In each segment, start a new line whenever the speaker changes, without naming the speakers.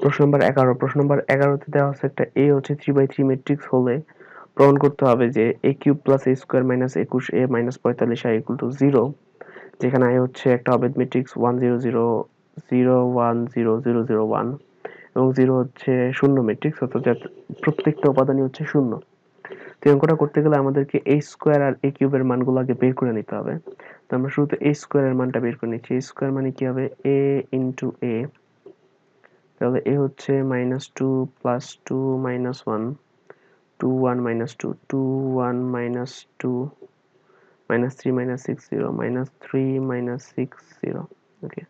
প্রশ্ন নম্বর এগারো। প্রশ্ন নম্বর এগারোতে দেওয়া আছে একটা এ হচ্ছে থ্রি বাই থ্রি ম্যাট্রিক্স হলে প্রমাণ করতে হবে যে A cube plus A square minus একুশ এ মাইনাস পঁয়তাল্লিশ আই ইকুয়াল টু জিরো যেখানে আই হচ্ছে একটা অবেদ matrix one zero zero zero one zero zero zero one এবং জিরো হচ্ছে শূন্য ম্যাট্রিক্স অর্থাৎ প্রত্যেকটা উপাদানই হচ্ছে শূন্য। তো অঙ্কটা করতে গেলে আমাদেরকে এ স্কোয়ার আর এ কিউবের মানগুলো আগে বের করে নিতে হবে। তো আমরা শুরুতে এ স্কোয়ারের মানটা বের করে নিচ্ছি। এ স্কোয়ার মানে কি হবে? এ ইন্টু এ তাহলে এ হচ্ছে minus two plus two minus one two one minus two two one minus two minus three minus six zero minus three minus six zero okay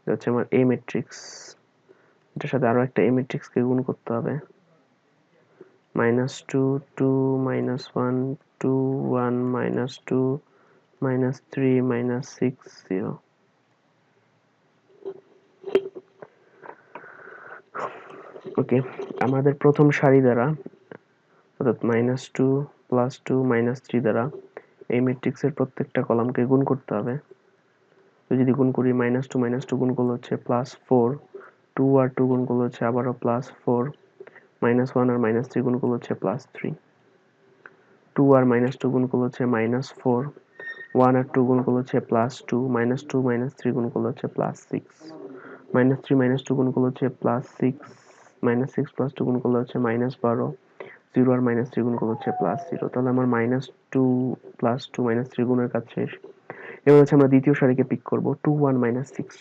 এটা হচ্ছে আমার এ ম্যাট্রিক্স এটার সাথে আরও একটা এ ম্যাট্রিক্সকে গুণ করতে হবে। Minus two two minus one two one minus two minus three minus six zero okay, আমাদের প্রথম সারি দ্বারা, অর্থাৎ minus two plus two minus three দ্বারা এই ম্যাট্রিক্সের প্রত্যেকটা কলামকে গুণ করতে হবে। তো যদি গুণ করি মাইনাস টু মাইনাস টু গুণ করলে হচ্ছে প্লাস ফোর টু আর টু গুণ করলে হচ্ছে আবারও প্লাস ফোর মাইনাস ওয়ান আর মাইনাস থ্রি গুণ করলে হচ্ছে প্লাস থ্রি টু আর মাইনাস টু গুণ করলে হচ্ছে মাইনাস ফোর ওয়ান আর টু গুণ করলে হচ্ছে plus two minus two minus three গুণ করলে হচ্ছে plus six minus three minus two গুণ করলে হচ্ছে plus six minus six plus two গুণ করলে হচ্ছে মাইনাস বারো। জিরো আর মাইনাস থ্রি গুণ করলে হচ্ছে প্লাস জিরো তাহলে আমার minus two plus two minus three গুণের কাজ শেষ। এবার হচ্ছে আমরা দ্বিতীয় সারিকে পিক করব। Two one minus six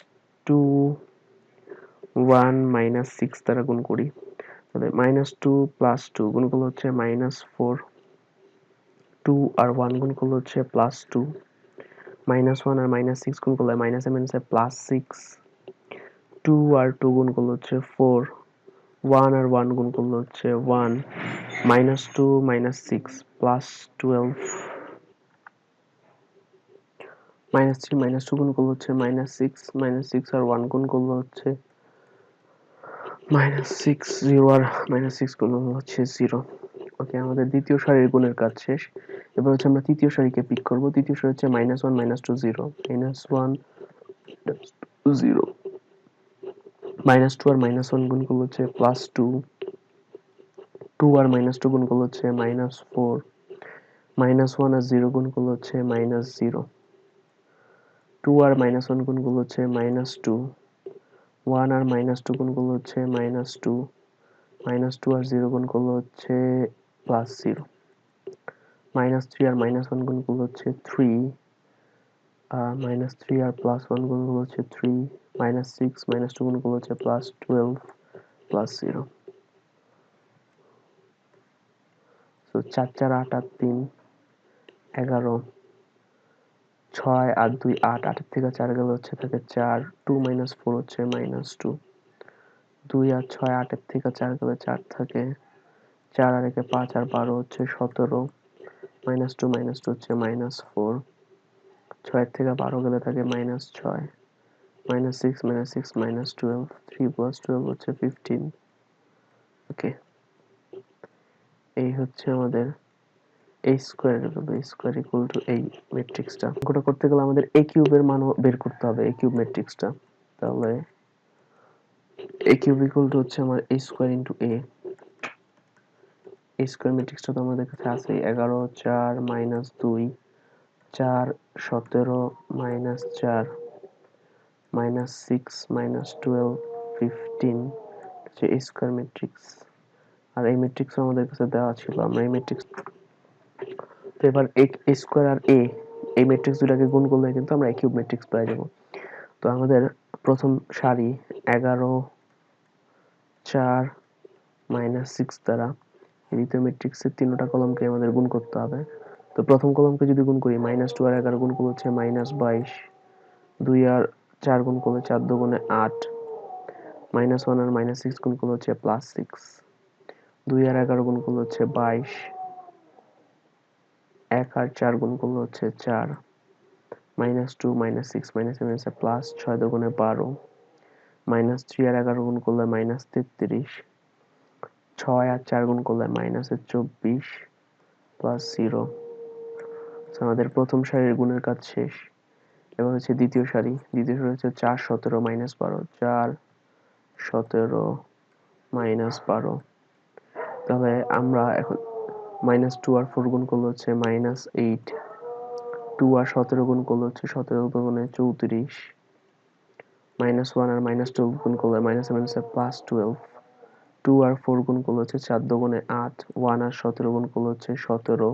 two one minus six দ্বারা গুণ করি। তাহলে মাইনাস টু প্লাস টু গুণ করলে হচ্ছে মাইনাস ফোর টু আর ওয়ান গুণ করলে হচ্ছে প্লাস টু মাইনাস ওয়ান আর মাইনাস সিক্স গুণ করলে মাইনাস মাইনাসে প্লাস সিক্স টু আর টু গুণ করলে হচ্ছে ফোর ওয়ান আর ওয়ান গুণ করলে হচ্ছে one minus two minus six plus twelve minus three minus two গুণ করলে হচ্ছে মাইনাস সিক্স মাইনাস সিক্স আর ওয়ান গুণ করলে হচ্ছে মাইনাস সিক্স জিরো আর মাইনাস সিক্স গুণ হচ্ছে জিরো ওকে আমাদের দ্বিতীয় সারির গুণের কাজ শেষ। এবার হচ্ছে আমরা তৃতীয় সারিকে পিক করব। তৃতীয় সারি হচ্ছে minus one minus two zero minus one zero minus two আর মাইনাস ওয়ান গুণ করলে হচ্ছে প্লাস টু টু আর মাইনাস টু গুণ করলে হচ্ছে মাইনাস ফোর মাইনাস ওয়ান আর জিরো গুণ করলে হচ্ছে মাইনাস জিরো টু আর মাইনাস ওয়ান গুণ করলে হচ্ছে মাইনাস টু ওয়ান আর মাইনাস টু গুণ করলে হচ্ছে মাইনাস টু মাইনাস টু আর জিরো গুণ করলে হচ্ছে প্লাস জিরো মাইনাস থ্রি আর মাইনাস ওয়ান গুণ করলে হচ্ছে থ্রি মাইনাস থ্রি আর প্লাস ওয়ান গুণ করলে হচ্ছে three minus six minus two গুণ করলে হচ্ছে প্লাস টুয়েলভ প্লাস জিরো তো চার চার, আট আট, তিন, এগারো, ছয় আর দুই, আট, আটের থেকে চার গেলে হচ্ছে থাকে চার টু মাইনাস ফোর হচ্ছে মাইনাস টু দুই আর ছয় আটের থেকে চার গেলে চার থাকে, চার আর একে পাঁচ আর বারো হচ্ছে সতেরো মাইনাস টু মাইনাস টু হচ্ছে মাইনাস ফোর ছয়ের থেকে বারো গেলে থাকে মাইনাস ছয় minus six minus six minus twelve three plus twelve হচ্ছে ফিফটিন ওকে এই হচ্ছে আমাদের এই স্কোয়ার এই স্কোয়ার ইকুয়াল টু এই ম্যাট্রিক্সটা অঙ্কটা করতে গেলে আমাদের এ কিউবের মানও বের করতে হবে এ কিউব ম্যাট্রিক্সটা তাহলে এ কিউব ইকুয়াল টু হচ্ছে আমার এ স্কোয়ার ইন্টু এ এই স্কোয়ার ম্যাট্রিক্সটা তো আমাদের কাছে আছে এগারো, চার মাইনাস দুই, চার, সতেরো মাইনাস চার। Minus six minus twelve fifteen হচ্ছে এই স্কোয়ার ম্যাট্রিক্স আর এই ম্যাট্রিক্স আমাদের কাছে দেওয়া ছিল। আমরা এই ম্যাট্রিক্স তো এবার এ স্কোয়ার আর এ এই ম্যাট্রিক্স দুটাকে গুণ করলে কিন্তু আমরা কিউব ম্যাট্রিক্স পেয়ে যাব। তো আমাদের প্রথম সারি এগারো, চার মাইনাস সিক্স দ্বারা দ্বিতীয় ম্যাট্রিক্সের তিনটা কলমকে আমাদের গুণ করতে হবে। তো প্রথম কলমকে যদি গুণ করি মাইনাস টু আর এগারো গুণ করলে হচ্ছে মাইনাস বাইশ, দুই আর চার গুণ করলে চার দুগুণে আট। মাইনাস ওয়ান আর মাইনাস সিক্স গুণ করলে হচ্ছে প্লাস সিক্স দুই আর এগারো গুণ করলে হচ্ছে বাইশ। এক আর চার গুণ করলে হচ্ছে চার। Minus two, minus six, minus seven plus ছয় দুগুণে বারো। মাইনাস থ্রি আর এগারো গুণ করলে মাইনাস তেত্রিশ। ছয় আর চার গুণ করলে মাইনাসের চব্বিশ প্লাস জিরো আমাদের প্রথম সারির গুণের কাজ শেষ। এবার হচ্ছে দ্বিতীয় সারি। দ্বিতীয় সারি হচ্ছে চার সতেরো মাইনাস বারো। চার সতেরো মাইনাস বারো। তাহলে আমরা এখন মাইনাস টু আর ফোর গুণ করলে হচ্ছে মাইনাস এইট টু আর সতেরো গুণ করলে হচ্ছে সতেরো গুণে চৌত্রিশ। মাইনাস ওয়ান আর মাইনাস টুয়েলভ গুণ করলে minus seven plus twelve two আর ফোর গুণ করলে হচ্ছে চার দোগুণে আট। ওয়ান আর সতেরো গুণ করলে হচ্ছে সতেরো।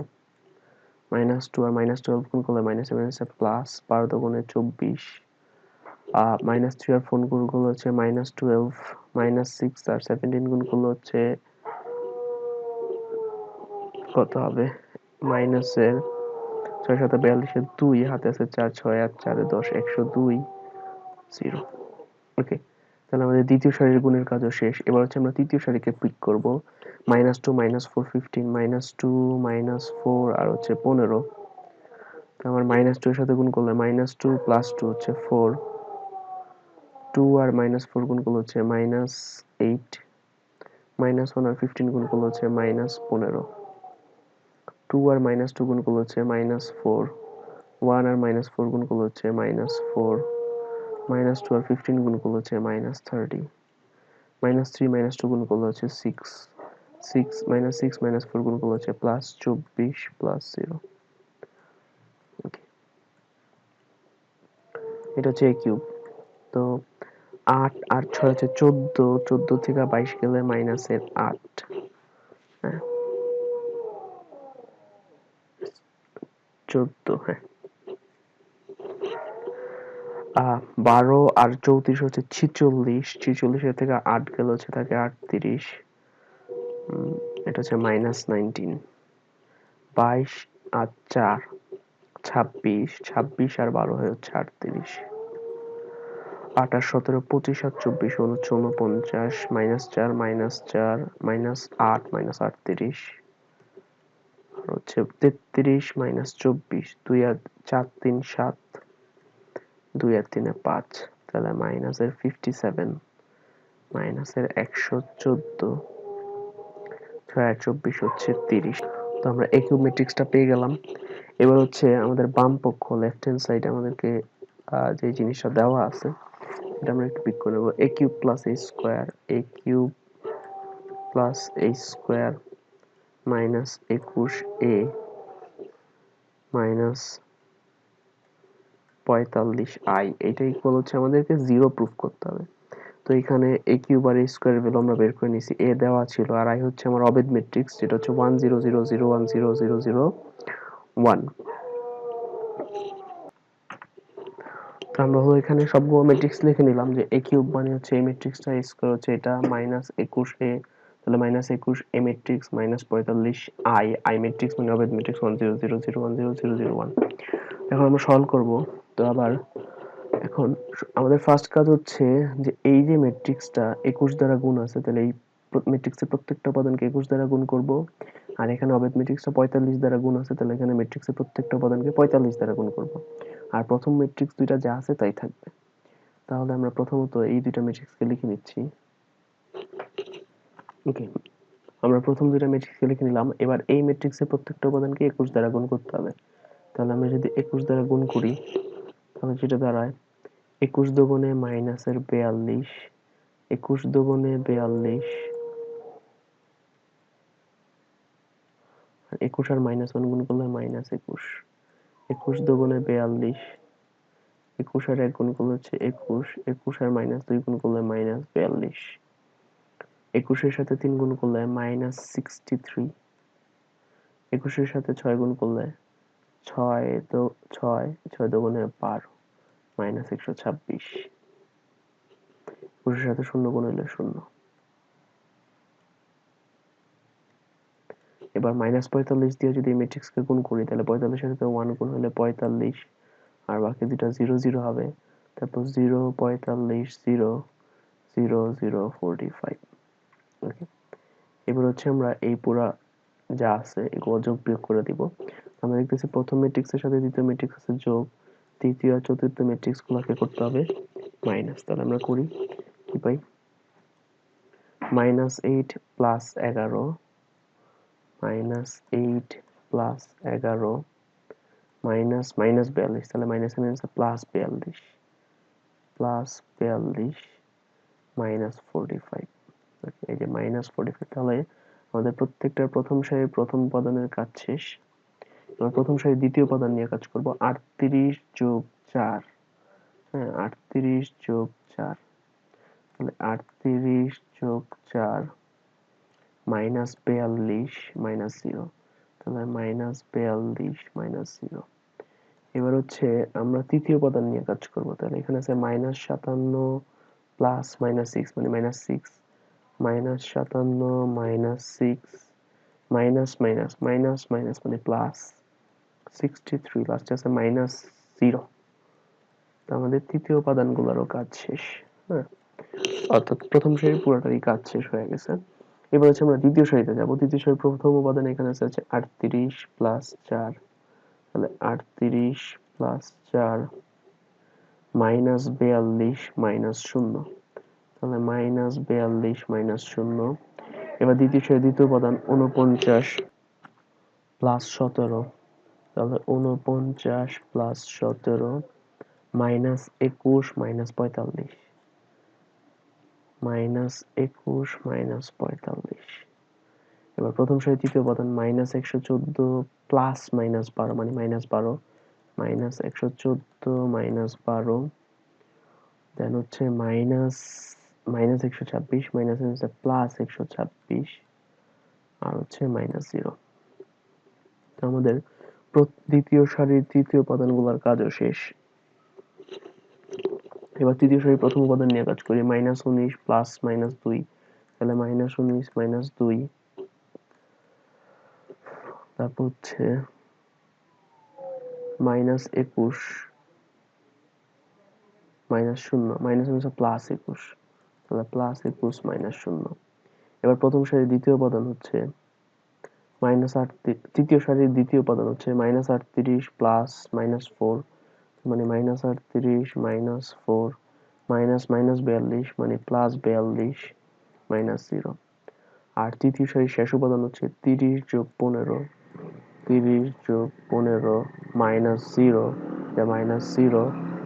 মাইনাস টু আর মাইনাস টুয়েলভ গুণ করলে মাইনাস সেভেন প্লাস বারো দোগুণে চব্বিশ। মাইনাস থ্রি আর ফোর গুণ করলে হচ্ছে মাইনাস টুয়েলভ, মাইনাস সিক্স আর সেভেন্টিন গুণ করলে হচ্ছে কত হবে? মাইনাসের ছয় সাথে বিয়াল্লিশের দুই, হাতে আছে চার, ছয় আট চারে দশ, একশো দুই, জিরো। ওকে তাহলে আমাদের দ্বিতীয় সারির গুণের কাজও শেষ। এবার হচ্ছে আমরা তৃতীয় সারিকে পিক করব। Minus two minus four fifteen minus two minus four আর হচ্ছে পনেরো। তো আমার মাইনাস টু এর সাথে গুণ করলে মাইনাস টু প্লাস টু হচ্ছে ফোর টু আর মাইনাস ফোর গুণ করলে হচ্ছে মাইনাস এইট মাইনাস ওয়ান আর ফিফটিন গুণ করলে হচ্ছে মাইনাস পনেরো। টু আর মাইনাস টু গুণ করলে হচ্ছে মাইনাস ফোর ওয়ান আর মাইনাস ফোর গুণ করলে হচ্ছে মাইনাস ফোর মাইনাস টু আর ফিফটিন গুণ করলে হচ্ছে minus thirty minus three minus two গুণ করলে হচ্ছে six six minus six minus four গুণ করলে হচ্ছে প্লাস চব্বিশ প্লাস জিরো এটা হচ্ছে এ কিউব তো আট আর ছয় হচ্ছে চোদ্দ চোদ্দ থেকে বাইশ গেলে মাইনাসের আট হ্যাঁ চোদ্দ হ্যাঁ বারো আর চৌত্রিশ হচ্ছে ছিচল্লিশ। ছিচল্লিশের থেকে আট গেলে হচ্ছে থাকে আটত্রিশ। এটা হচ্ছে মাইনাস নাইনটিন বাইশ আর চার, ছাব্বিশ। ছাব্বিশ আর বারো হয়ে হচ্ছে আটত্রিশ। আঠাশ, সতেরো, পঁচিশ আর চব্বিশ হচ্ছে উনপঞ্চাশ মাইনাস চার মাইনাস চার মাইনাস আট মাইনাস আটত্রিশ। আর হচ্ছে তেত্রিশ মাইনাস চব্বিশ। দুই আর চার, তিন, সাত। দুই আর তিনে পাঁচ, তাহলে মাইনাসের ফিফটি সেভেন মাইনাসের একশো চোদ্দ, ছয় চব্বিশ হচ্ছে তিরিশ। তো আমরা একিউব ম্যাট্রিক্সটা পেয়ে গেলাম। এবার হচ্ছে আমাদের বাম পক্ষ লেফট হ্যান্ড সাইড আমাদেরকে যে জিনিসটা দেওয়া আছে, এটা আমরা একটু পিক করে নেব। A cube plus A square A cube plus A square minus একুশ এ মাইনাস পঁয়তাল্লিশ আই এটা ইকুয়াল হচ্ছে আমাদেরকে জিরো প্রুফ করতে হবে। তো এখানে এ কিউব আর এ স্কোয়ারের ভ্যালু আমরা বের করে নিছি এ দেওয়া ছিল আর আই হচ্ছে আমার অবেদ ম্যাট্রিক্স যেটা হচ্ছে one zero zero zero one zero zero zero one তো আমরা হলো এখানে সবগুলো ম্যাট্রিক্স লিখে নিলাম যে এ কিউব মানে হচ্ছে এই ম্যাট্রিক্সটা স্কোয়ার হচ্ছে এটা মাইনাস একুশ এ তাহলে মাইনাস একুশ এ ম্যাট্রিক্স মাইনাস পঁয়তাল্লিশ আই আই ম্যাট্রিক্স মানে অবেদ matrix one zero zero zero one zero zero zero one এখন আমরা সলভ করব। তো আবার এখন আমাদের ফার্স্ট কাজ হচ্ছে যে এই যে ম্যাট্রিক্সটা একুশ দ্বারা গুণ আছে, তাহলে এই ম্যাট্রিক্সের প্রত্যেকটা উপাদানকে একুশ দ্বারা গুণ করব। আর এখানে অবেদ ম্যাট্রিক্সটা পঁয়তাল্লিশ দ্বারা গুণ আছে, তাহলে এখানে ম্যাট্রিক্সের প্রত্যেকটা উপাদানকে পঁয়তাল্লিশ দ্বারা গুণ করব। আর প্রথম ম্যাট্রিক্স দুইটা যা আছে তাই থাকবে। তাহলে আমরা প্রথমত এই দুইটা ম্যাট্রিক্সকে লিখে নিচ্ছি। ওকে আমরা প্রথম দুইটা ম্যাট্রিক্সকে লিখে নিলাম। এবার এই ম্যাট্রিক্সের প্রত্যেকটা উপাদানকে একুশ দ্বারা গুণ করতে হবে। তাহলে আমরা যদি একুশ দ্বারা গুণ করি তাহলে যেটা দাঁড়ায় একুশ দুগুণে মাইনাসের বেয়াল্লিশ, একুশ দুগুণে বেয়াল্লিশ একুশ আর মাইনাস ওয়ান গুণ করলে মাইনাস একুশ একুশ দুগুণে বেয়াল্লিশ, একুশ আর এক গুণ করলে হচ্ছে একুশ একুশ আর মাইনাস দুই গুণ করলে মাইনাস বিয়াল্লিশ, একুশের সাথে তিন গুণ করলে মাইনাস সিক্সটি থ্রি, একুশের সাথে ছয় গুণ করলে ছয় দো ছয় ছয় দুগুণে বারো মাইনাস একশো ছাব্বিশ। একুশের সাথে শূন্য গুণ হলে শূন্য। এবার মাইনাস পঁয়তাল্লিশ দিয়ে যদি ম্যাট্রিক্সকে গুণ করি, তাহলে পঁয়তাল্লিশের সাথে ওয়ান গুণ হলে পঁয়তাল্লিশ। আর বাকি দুটা জিরো জিরো হবে, তারপর জিরো পঁয়তাল্লিশ zero zero zero forty five okay এবার হচ্ছে আমরা এই পুরা যা আছে, এগুলো যোগ বিয়োগ করে দিব। আমরা দেখতেছি প্রথম ম্যাট্রিক্সের সাথে দ্বিতীয় ম্যাট্রিক্সের যোগ, তৃতীয় আর চতুর্থ ম্যাট্রিক্স গুলোকে করতে হবে মাইনাস তাহলে আমরা করি কি পাই? মাইনাস এইট প্লাস এগারো মাইনাস এইট প্লাস এগারো মাইনাস মাইনাস বিয়াল্লিশ। তাহলে মাইনাস মাইনাস প্লাস বিয়াল্লিশ প্লাস বিয়াল্লিশ মাইনাস ফোরটি ফাইভ এই যে মাইনাস ফোরটি ফাইভ তাহলে আমাদের প্রত্যেকটার প্রথম সারির প্রথম উপাদানের কাজ শেষ। প্রথম সারির দ্বিতীয় উপাদান নিয়ে কাজ করব। আটত্রিশ যোগ চার। হ্যাঁ আটত্রিশ যোগ চার। তাহলে আটত্রিশ যোগ চার মাইনাস বেয়াল্লিশ মাইনাস জিরো। তাহলে মাইনাস বেয়াল্লিশ মাইনাস জিরো। এবার হচ্ছে আমরা তৃতীয় উপাদান নিয়ে কাজ করব। তাহলে এখানে আছে মাইনাস সাতান্ন প্লাস মাইনাস সিক্স মানে মাইনাস সিক্স। মাইনাস সাতান্ন minus six, minus minus minus minus মানে প্লাস। সিক্সটি থ্রি আছে মাইনাস জিরো আমাদের তৃতীয় উপাদানগুলোরও কাজ শেষ হ্যাঁ? অর্থাৎ প্রথম সারির পুরোটারই কাজ শেষ হয়ে গেছে। এবার হচ্ছে আমরা দ্বিতীয় সারিতে যাব। দ্বিতীয় সারির প্রথম উপাদান এখানে আছে হচ্ছে আটত্রিশ প্লাস চার। তাহলে আটত্রিশ প্লাস চার মাইনাস বেয়াল্লিশ মাইনাস শূন্য। তাহলে মাইনাস বেয়াল্লিশ মাইনাস শূন্য। এবার দ্বিতীয় সারি দ্বিতীয় উপাদান উনপঞ্চাশ প্লাস সতেরো। তাহলে উনপঞ্চাশ প্লাস সতেরো মাইনাস একুশ মাইনাস পঁয়তাল্লিশ। মাইনাস একুশ মাইনাস পঁয়তাল্লিশ। এবার প্রথম সারি তৃতীয় উপাদান মাইনাস একশো চোদ্দ প্লাস মাইনাস বারো মানে মাইনাস বারো মাইনাস একশো চোদ্দ মাইনাস বারো। দেন হচ্ছে মাইনাস মাইনাস একশো ছাব্বিশ মাইনাস হচ্ছে প্লাস একশো ছাব্বিশ, আর হচ্ছে মাইনাস জিরো তো আমাদের দ্বিতীয় সারির তৃতীয় উপাদানগুলোর কাজও শেষ। এবার তৃতীয় সারির প্রথম উপাদান নিয়ে কাজ করি। মাইনাস উনিশ প্লাস মাইনাস দুই। তাহলে মাইনাস উনিশ মাইনাস দুই। তারপর হচ্ছে মাইনাস একুশ মাইনাস শূন্য। মাইনাস হচ্ছে প্লাস একুশ। তাহলে প্লাস একুশ মাইনাস শূন্য। এবার প্রথম সারির দ্বিতীয় উপাদান হচ্ছে মাইনাস আট তৃতীয় সারির দ্বিতীয় উপাদান হচ্ছে মাইনাস আটত্রিশ প্লাস মাইনাস ফোর মানে মাইনাস আটত্রিশ মাইনাস ফোর, মাইনাস মাইনাস বিয়াল্লিশ মানে প্লাস বিয়াল্লিশ মাইনাস জিরো। আর তৃতীয় সারির শেষ উপাদান হচ্ছে তিরিশ যোগ পনেরো, তিরিশ যোগ পনেরো minus zero minus zero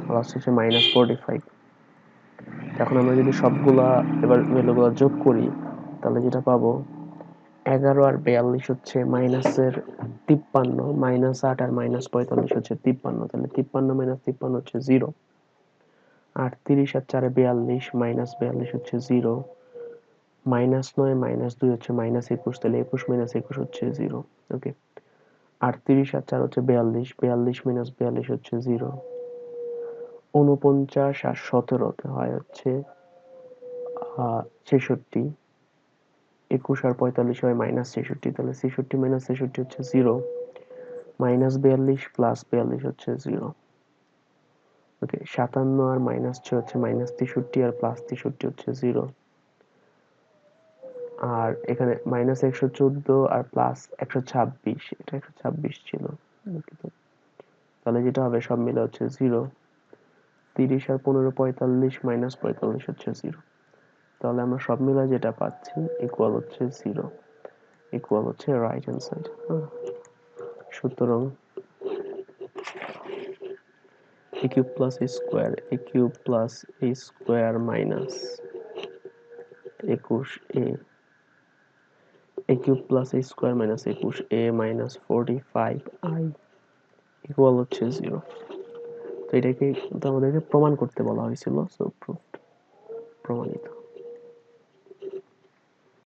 last হচ্ছে মাইনাস ফোরটি ফাইভ। এখন আমরা যদি সবগুলা এবার ভ্যালুগুলো যোগ করি, তাহলে যেটা পাবো? এগারো আর বিয়াল্লিশ হচ্ছে মাইনাসের তিপ্পান্ন, মাইনাস আট আর মাইনাস পঁয়তাল্লিশ হচ্ছে তিপ্পান্ন, তাহলে তিপ্পান্ন মাইনাস তিপ্পান্ন হচ্ছে জিরো। আর তিরিশ আর চারে বিয়াল্লিশ, মাইনাস বিয়াল্লিশ হচ্ছে জিরো। মাইনাস নয়, মাইনাস দুই হচ্ছে মাইনাস একুশ, তাহলে একুশ মাইনাস একুশ হচ্ছে জিরো, ওকে? আর তিরিশ আর চার হচ্ছে বিয়াল্লিশ বিয়াল্লিশ মাইনাস বিয়াল্লিশ হচ্ছে জিরো। উনপঞ্চাশ আর সতেরোতে হয় হচ্ছে ছেষট্টি। একুশ আর পঁয়তাল্লিশ হয় মাইনাস ছেষট্টি, তাহলে ছেষট্টি মাইনাস ছেষট্টি হচ্ছে জিরো মাইনাস বিয়াল্লিশ প্লাস বিয়াল্লিশ হচ্ছে জিরো ওকে সাতান্ন আর মাইনাস ছয় হচ্ছে মাইনাস তেষট্টি আর প্লাস তেষট্টি হচ্ছে জিরো আর এখানে মাইনাস একশো চোদ্দ আর প্লাস একশো ছাব্বিশ, এটা একশো ছাব্বিশ ছিল তাহলে যেটা হবে সব মিলে হচ্ছে জিরো তিরিশ আর পনেরো, পঁয়তাল্লিশ মাইনাস পঁয়তাল্লিশ হচ্ছে জিরো তাহলে আমরা সব মিলে যেটা পাচ্ছি ইকুয়াল হচ্ছে জিরো ইকুয়াল হচ্ছে রাইট হ্যান্ড সাইড সুতরাং a cube plus a square, a cube plus a square minus একুশ a a cube plus a square minus একুশ a minus forty five i equal হচ্ছে জিরো তো এটাকে আমাদেরকে প্রমাণ করতে বলা হয়েছিল সো প্রুফড প্রমাণিত।